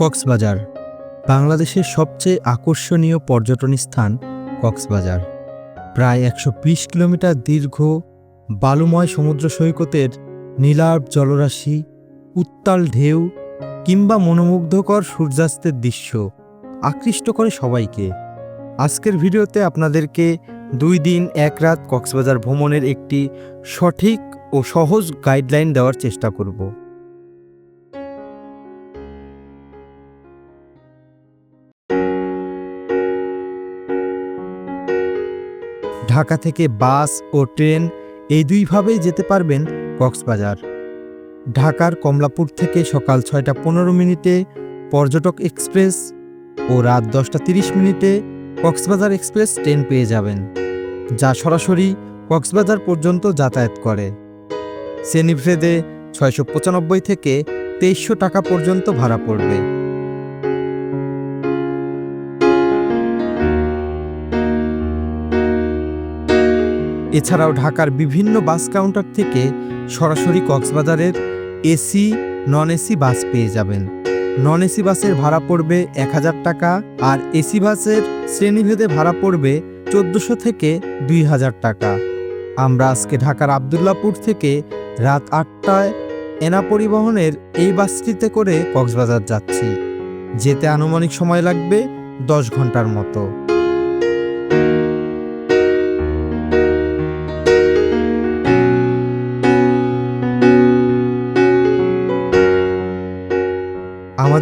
কক্সবাজার, বাংলাদেশের সবচেয়ে আকর্ষণীয় পর্যটন স্থান কক্সবাজার। প্রায় একশো বিশ কিলোমিটার দীর্ঘ বালুময় সমুদ্র সৈকতের নীলাভ জলরাশি, উত্তাল ঢেউ কিংবা মনোমুগ্ধকর সূর্যাস্তের দৃশ্য আকৃষ্ট করে সবাইকে। আজকের ভিডিওতে আপনাদেরকে দুই দিন, এক রাত কক্সবাজার ভ্রমণের একটি সঠিক ও সহজ গাইডলাইন দেওয়ার চেষ্টা করব। ঢাকা থেকে বাস ও ট্রেন এই দুইভাবেই যেতে পারবেন কক্সবাজার। ঢাকার কমলাপুর থেকে সকাল ছয়টা পনেরো মিনিটে পর্যটক এক্সপ্রেস ও রাত দশটা তিরিশ মিনিটে কক্সবাজার এক্সপ্রেস ট্রেন পেয়ে যাবেন, যা সরাসরি কক্সবাজার পর্যন্ত যাতায়াত করে। শ্রেণীভেদে ছয়শো পঁচানব্বই থেকে তেইশশো টাকা পর্যন্ত ভাড়া পড়বে। এছাড়াও ঢাকার বিভিন্ন বাস কাউন্টার থেকে সরাসরি কক্সবাজারের এসি নন এসি বাস পেয়ে যাবেন। নন এসি বাসের ভাড়া পড়বে এক হাজার টাকা আর এসি বাসের শ্রেণীভেদে ভাড়া পড়বে চোদ্দোশো থেকে দুই হাজার টাকা। আমরা আজকে ঢাকার আবদুল্লাপুর থেকে রাত আটটায় এনা পরিবহনের এই বাসটিতে করে কক্সবাজার যাচ্ছি। যেতে আনুমানিক সময় লাগবে দশ ঘণ্টার মতো।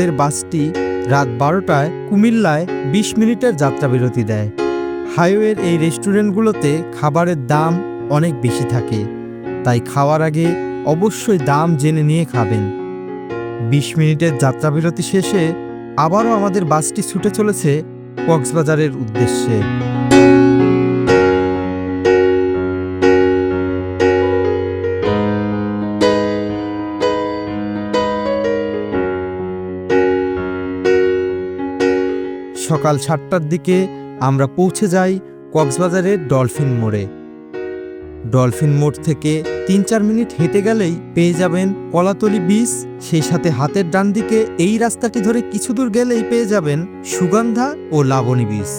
আমাদের বাসটি রাত বারোটায় কুমিল্লায় বিশ মিনিটের যাত্রা বিরতি দেয়। হাইওয়ের এই রেস্টুরেন্টগুলোতে খাবারের দাম অনেক বেশি থাকে। তাই খাওয়ার আগে অবশ্যই দাম জেনে নিয়ে খাবেন। বিশ মিনিটের যাত্রাবিরতি শেষে আবারও আমাদের বাসটি ছুটে চলেছে কক্সবাজারের উদ্দেশ্যে। সকাল সাতটার দিকে আমরা পৌঁছে যাই কক্সবাজারের ডলফিন মোড়ে। ডলফিন মোড় থেকে তিন চার মিনিট হেঁটে গেলেই পেয়ে যাবেন কলাতলি বীচ, সেই সাথে হাতের ডান দিকে এই রাস্তাটি ধরে কিছু দূর গেলেই পেয়ে যাবেন সুগন্ধা ও লাবণী বীচ।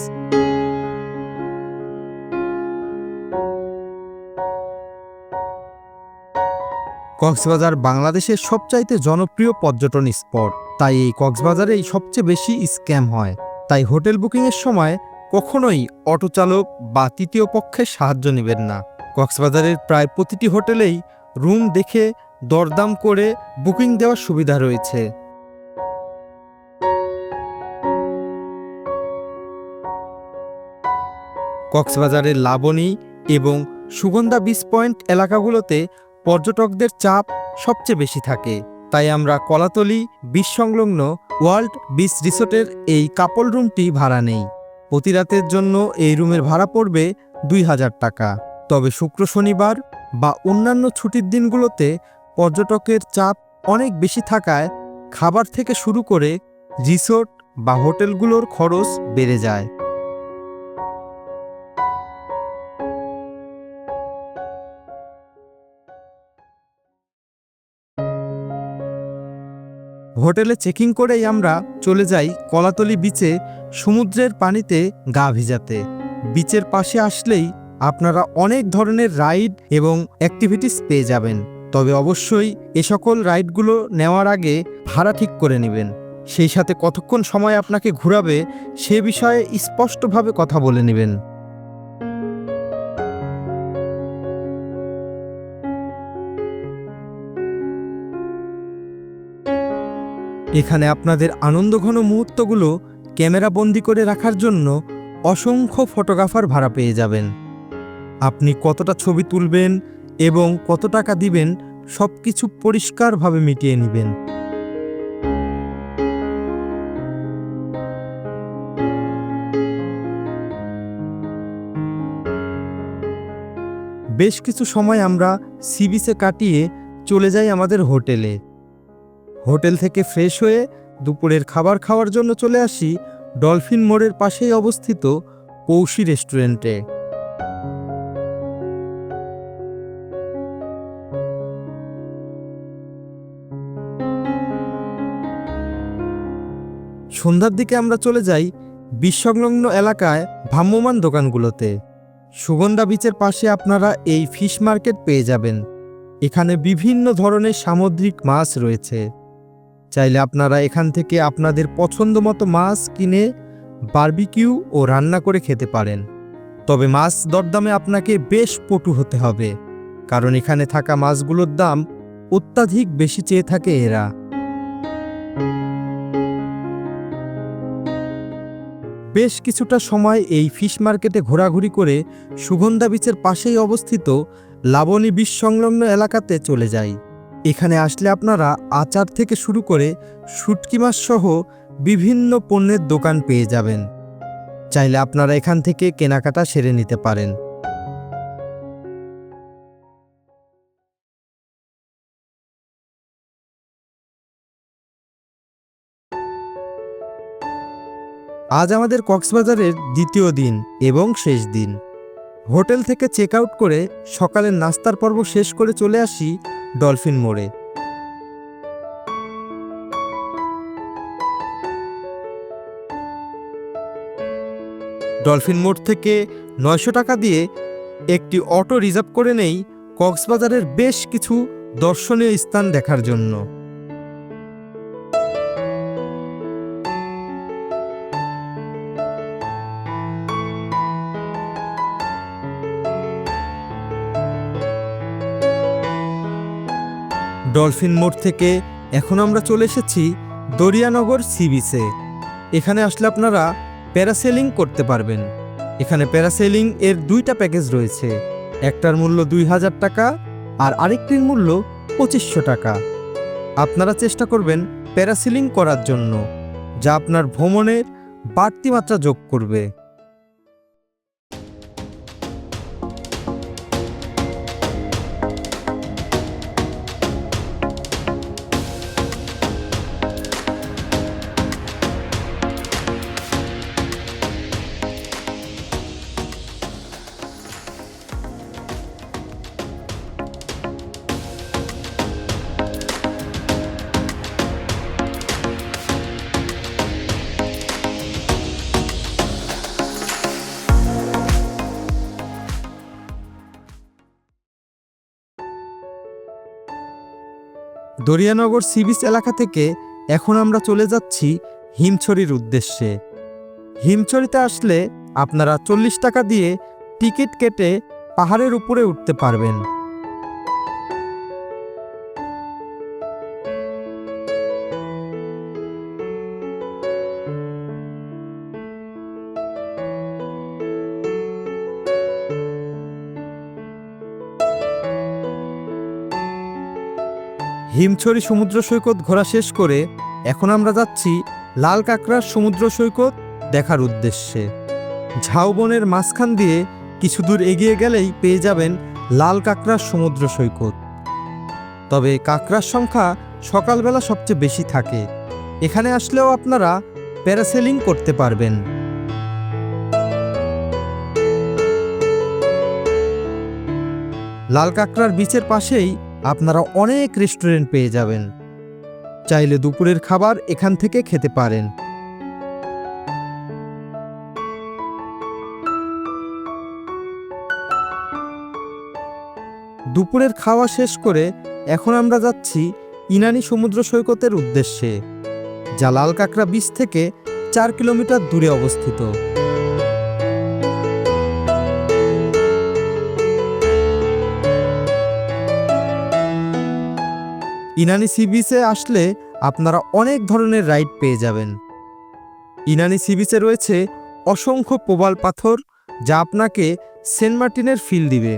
কক্সবাজার বাংলাদেশের সবচাইতে জনপ্রিয় পর্যটন স্পট, তাই এই কক্সবাজারেই সবচেয়ে বেশি স্ক্যাম হয়। তাই হোটেল বুকিংয়ের সময় কখনোই অটো চালক বা তৃতীয় পক্ষের সাহায্য নেবেন না। কক্সবাজারের প্রায় প্রতিটি হোটেলেই রুম দেখে দরদাম করে বুকিং দেওয়ার সুবিধা রয়েছে। কক্সবাজারের লাবণী এবং সুগন্ধা বিচ পয়েন্ট এলাকাগুলোতে পর্যটকদের চাপ সবচেয়ে বেশি থাকে। তাই আমরা কলাতলি বিচ সংলগ্ন ওয়ার্ল্ড বিচ রিসোর্টের এই কাপল রুমটি ভাড়া নেই। প্রতি রাতের জন্য এই রুমের ভাড়া পড়বে দুই হাজার টাকা। তবে শুক্র শনিবার বা অন্যান্য ছুটির দিনগুলোতে পর্যটকের চাপ অনেক বেশি থাকায় খাবার থেকে শুরু করে রিসোর্ট বা হোটেলগুলোর খরচ বেড়ে যায়। হোটেলে চেকিং করেই আমরা চলে যাই কলাতলি বিচে সমুদ্রের পানিতে গা ভিজাতে। বিচের পাশে আসলেই আপনারা অনেক ধরনের রাইড এবং অ্যাক্টিভিটিস পেয়ে যাবেন। তবে অবশ্যই এ সকল রাইডগুলো নেওয়ার আগে ভাড়া ঠিক করে নেবেন। সেই সাথে কতক্ষণ সময় আপনাকে ঘোরাবে সে বিষয়ে স্পষ্টভাবে কথা বলে নেবেন। এখানে আপনাদের আনন্দঘন মুহূর্তগুলো ক্যামেরা বন্দি করে রাখার জন্য অসংখ্য ফটোগ্রাফার ভাড়া পেয়ে যাবেন। আপনি কতটা ছবি তুলবেন এবং কত টাকা দিবেন সব কিছু পরিষ্কারভাবে মিটিয়ে নেবেন। বেশ কিছু সময় আমরা সি বিচে কাটিয়ে চলে যাই আমাদের হোটেলে। হোটেল থেকে ফ্রেশ হয়ে দুপুরের খাবার খাওয়ার জন্য চলে আসি ডলফিন মোড়ের পাশেই অবস্থিত পৌষি রেস্টুরেন্টে। সন্ধ্যার দিকে আমরা চলে যাই বিশ্বংলগ্ন এলাকায় ভ্রাম্যমান দোকানগুলোতে। সুগন্ধা বিচের পাশে আপনারা এই ফিশ মার্কেট পেয়ে যাবেন। এখানে বিভিন্ন ধরনের সামুদ্রিক মাছ রয়েছে। চাইলে আপনারা এখান থেকে আপনাদের পছন্দ মতো মাছ কিনে বারবিকিউ ও রান্না করে খেতে পারেন। তবে মাছ দরদামে আপনাকে বেশ পটু হতে হবে, কারণ এখানে থাকা মাছগুলোর দাম অত্যাধিক বেশি চেয়ে থাকে এরা। বেশ কিছুটা সময় এই ফিশ মার্কেটে ঘোরাঘুরি করে সুগন্ধা বিচের পাশেই অবস্থিত লাবণী বিষ সংলগ্ন এলাকাতে চলে যাই। এখানে আসলে আপনারা আচার থেকে শুরু করে শুটকি মাছ সহ বিভিন্ন পণ্যের দোকান পেয়ে যাবেন। চাইলে আপনারা এখান থেকে কেনাকাটা সেরে নিতে পারেন। আজ আমাদের কক্সবাজারের দ্বিতীয় দিন এবং শেষ দিন। হোটেল থেকে চেক আউট করে সকালের নাস্তার পর্ব শেষ করে চলে আসি ডলফিন মোড়ে। ডলফিন মোড় থেকে নয়শো টাকা দিয়ে একটি অটো রিজার্ভ করে নেই কক্সবাজারের বেশ কিছু দর্শনীয় স্থান দেখার জন্য। ডলফিন মোড় থেকে এখন আমরা চলে এসেছি দরিয়ানগর সি বিচে এখানে আসলে আপনারা প্যারাসেলিং করতে পারবেন। এখানে প্যারাসেলিং এর দুইটা প্যাকেজ রয়েছে। একটার মূল্য দুই হাজার টাকা আর আরেকটির মূল্য পঁচিশশো টাকা। আপনারা চেষ্টা করবেন প্যারাসেলিং করার জন্য, যা আপনার ভ্রমণের বাড়তি মাত্রা যোগ করবে। দরিয়ানগর সি বিচ এলাকা থেকে এখন আমরা চলে যাচ্ছি হিমছড়ির উদ্দেশ্যে। হিমছড়িতে আসলে আপনারা চল্লিশ টাকা দিয়ে টিকিট কেটে পাহাড়ের উপরে উঠতে পারবেন। হিমছড়ি সমুদ্র সৈকত ঘোরা শেষ করে এখন আমরা যাচ্ছি লাল কাঁকড়ার সমুদ্র সৈকত দেখার উদ্দেশ্যে। ঝাউবনের মাঝখান দিয়ে কিছু দূর এগিয়ে গেলেই পেয়ে যাবেন লাল কাঁকড়ার সমুদ্র সৈকত। তবে কাঁকড়ার সংখ্যা সকালবেলা সবচেয়ে বেশি থাকে। এখানে আসলেও আপনারা প্যারাসেলিং করতে পারবেন। লাল কাঁকড়ার বিচের পাশেই আপনারা অনেক রেস্টুরেন্ট পেয়ে যাবেন। চাইলে দুপুরের খাবার এখান থেকে খেতে পারেন। দুপুরের খাওয়া শেষ করে এখন আমরা যাচ্ছি ইনানি সমুদ্র সৈকতের উদ্দেশ্যে, যা লাল কাঁকড়া বিচ থেকে চার কিলোমিটার দূরে অবস্থিত। ইনানি সি বিচে আসলে আপনারা অনেক ধরনের রাইড পেয়ে যাবেন। ইনানি সি বিচে রয়েছে অসংখ্য প্রবাল পাথর যা আপনাকে সেন্ট মার্টিনের ফিল দিবে।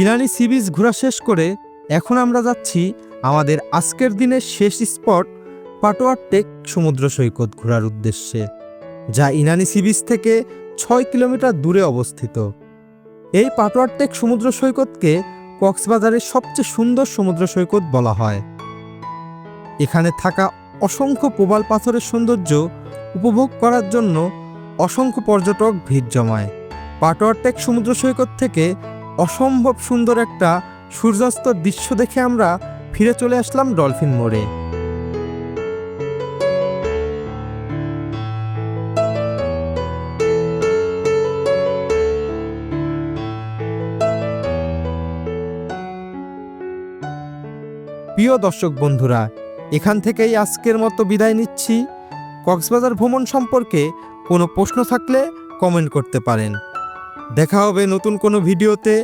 ইরানি সি বিচ ঘোরা শেষ করে এখন আমরা যাচ্ছি আমাদের আজকের দিনের শেষ স্পট পাটোয়ার টেক সমুদ্র সৈকত ঘোরার উদ্দেশ্যে, যা ইনানি সি বিচ থেকে ছয় কিলোমিটার দূরে অবস্থিত। এই পাটোয়ার টেক সমুদ্র সৈকতকে কক্সবাজারের সবচেয়ে সুন্দর সমুদ্র সৈকত বলা হয়। এখানে থাকা অসংখ্য প্রবাল পাথরের সৌন্দর্য উপভোগ করার জন্য অসংখ্য পর্যটক ভিড় জমায়। পাটোয়ারটেক সমুদ্র সৈকত থেকে অসম্ভব সুন্দর একটা সূর্যাস্তর দৃশ্য দেখে আমরা ফিরে চলে আসলাম ডলফিন মোড়ে। প্রিয় দর্শক বন্ধুরা, এখান থেকেই আজকের মতো বিদায় নিচ্ছি। কক্সবাজার ভ্রমণ সম্পর্কে কোনো প্রশ্ন থাকলে কমেন্ট করতে পারেন। দেখা হবে নতুন কোনো ভিডিওতে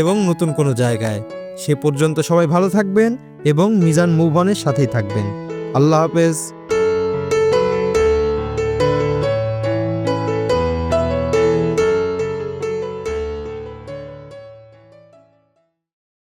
এবং নতুন কোনো জায়গায়। সে পর্যন্ত সবাই ভালো থাকবেন এবং মিজান মুভনের সাথেই থাকবেন। আল্লাহ হাফেজ।